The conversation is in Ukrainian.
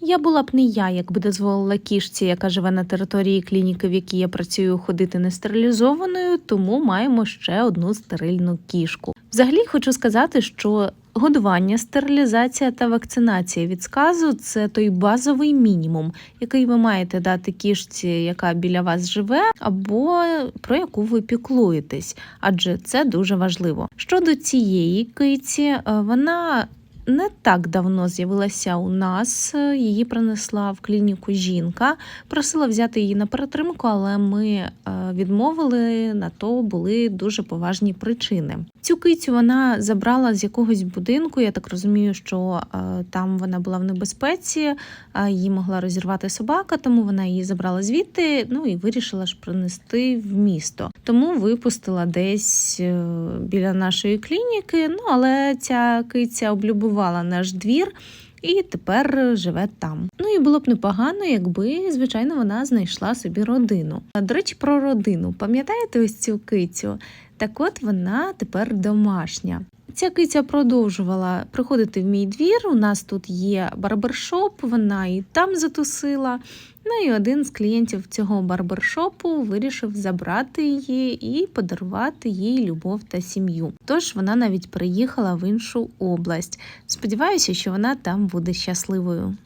Я була б не я, якби дозволила кішці, яка живе на території клініки, в якій я працюю, ходити нестерилізованою, тому маємо ще одну стерильну кішку. Взагалі хочу сказати, що годування, стерилізація та вакцинація від сказу це той базовий мінімум, який ви маєте дати кішці, яка біля вас живе, або про яку ви піклуєтесь, адже це дуже важливо. Щодо цієї киці, е, вона не так давно з'явилася у нас. е, Її принесла в клініку жінка. Просила взяти її на перетримку, але ми е, відмовили. На то були дуже поважні причини. Цю кицю вона забрала з якогось будинку. Я так розумію, що е, там вона була в небезпеці, її могла розірвати собака, тому вона її забрала звідти. Ну і вирішила ж принести в місто. Тому випустила десь біля нашої клініки. Ну але ця киця облюбувала наш двір. І тепер живе там. Ну і було б непогано, якби, звичайно, вона знайшла собі родину. До речі, про родину. Пам'ятаєте ось цю кицю? Так от вона тепер домашня. Ця киця продовжувала приходити в мій двір. У нас тут є барбершоп, вона і там затусила. Ну і один з клієнтів цього барбершопу вирішив забрати її і подарувати їй любов та сім'ю. Тож вона навіть приїхала в іншу область. Сподіваюся, що вона там буде щасливою.